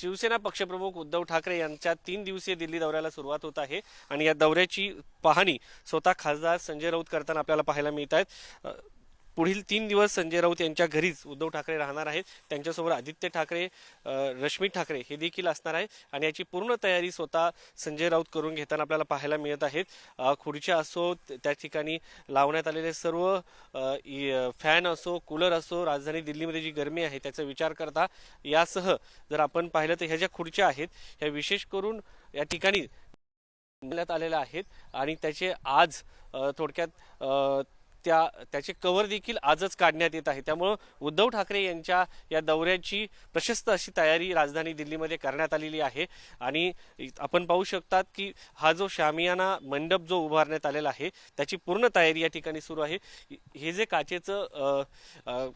शिवसेना पक्षप्रमुख उद्धव ठाकरे यांच्या तीन दिवसीय दिल्ली दौऱ्याला सुरुवात होत आहे आणि या दौऱ्याची पाहणी स्वतः खासदार संजय राऊत करताना आपल्याला पाहायला मिळत आहेत. पुढील तीन दिवस संजय राऊत यांच्या घरीच उद्धव ठाकरे राहणार आहेत. त्यांच्यासोबत आदित्य ठाकरे रश्मी ठाकरे हे देखील असणार आहे आणि याची पूर्ण तयारी स्वतः संजय राऊत करून घेताना आपल्याला पाहायला मिळत आहेत. खुर्च्या असो त्या ठिकाणी लावण्यात आलेले सर्व फॅन असो कूलर असो राजधानी दिल्लीमध्ये जी गरमी आहे त्याचा विचार करता यासह जर आपण पाहिलं तर ह्या ज्या खुर्च्या आहेत ह्या विशेष करून या ठिकाणी आलेल्या आहेत आणि त्याचे आज थोडक्यात त्या त्याचे कव्हर देखील आजच काढण्यात येत आहे. त्यामुळं उद्धव ठाकरे यांच्या या दौऱ्याची प्रशस्त अशी तयारी राजधानी दिल्लीमध्ये करण्यात आलेली आहे. आणि आपण पाहू शकतात की हा जो शामियाना मंडप जो उभारण्यात आलेला आहे त्याची पूर्ण तयारी या ठिकाणी सुरू आहे. हे जे काचेचं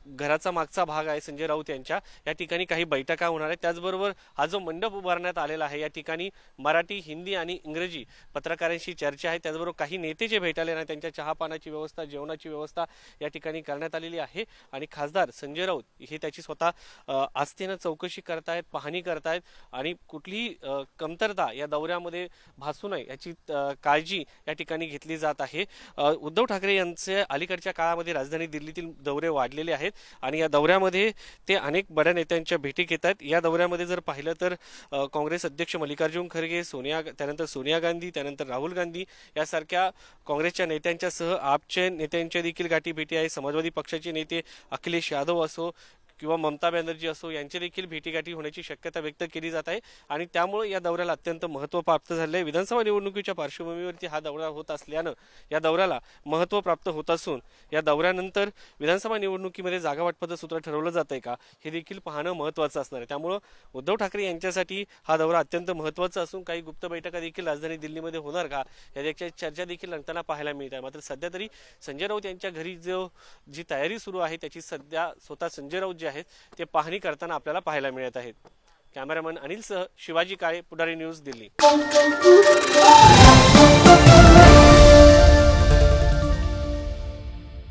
घराचा मागचा भाग आहे संजय राऊत यांच्या या ठिकाणी काही बैठका होणार आहेत. त्याचबरोबर हा जो मंडप उभारण्यात आलेला आहे या ठिकाणी मराठी हिंदी आणि इंग्रजी पत्रकारांशी चर्चा आहे. त्याचबरोबर काही नेते जे भेटायले ना त्यांच्या चहापानाची व्यवस्था जेवणाची व्यवस्था या ठिकाणी करण्यात आलेली आहे. आणि खासदार संजय राऊत हे त्याची स्वतः आस्थेनं चौकशी करतायत पाहणी करतायत आणि कुठलीही कमतरता या दौऱ्यामध्ये भासू नये याची काळजी या ठिकाणी घेतली जात आहे. उद्धव ठाकरे यांचे अलीकडच्या काळामध्ये राजधानी दिल्लीतील दौरे वाढलेले आहेत आणि या दौऱ्यामध्ये ते अनेक बड्या नेत्यांच्या भेटी घेत आहेत. या दौऱ्यामध्ये जर पाहिलं तर काँग्रेस अध्यक्ष मल्लिकार्जुन खरगे सोनिया त्यानंतर सोनिया गांधी त्यानंतर राहुल गांधी यासारख्या काँग्रेसच्या नेत्यांच्यासह आपचे यांच्या देखील गाठी भेटी आहे. समाजवादी पक्षाचे नेते अखिलेश यादव असो किंवा ममता बॅनर्जी असो यांची देखील भेटीगाठी होण्याची शक्यता व्यक्त केली जात आहे. आणि त्यामुळे या दौऱ्याला अत्यंत महत्त्व प्राप्त झाले आहे विधानसभा निवडणुकीच्या पार्श्वभूमीवरती हा दौरा होत असल्यानं या दौऱ्याला महत्त्व प्राप्त होत असून या दौऱ्यानंतर विधानसभा निवडणुकीमध्ये जागा वाटपाचं सूत्र ठरवलं जात आहे का हे देखील पाहणं महत्त्वाचं असणार आहे. त्यामुळं उद्धव ठाकरे यांच्यासाठी हा दौरा अत्यंत महत्त्वाचा असून काही गुप्त बैठका देखील राजधानी दिल्लीमध्ये होणार का याच्या चर्चा देखील रंगताना पाहायला मिळत आहे. मात्र सध्या तरी संजय राऊत यांच्या घरी जो जी तयारी सुरू आहे त्याची सध्या स्वतः संजय राऊत जे आहेत ते पाहणी करताना आपल्याला पाहायला मिळत आहेत. कॅमेरामन अनिलसह शिवाजी काळे पुढारी न्यूज दिल्ली.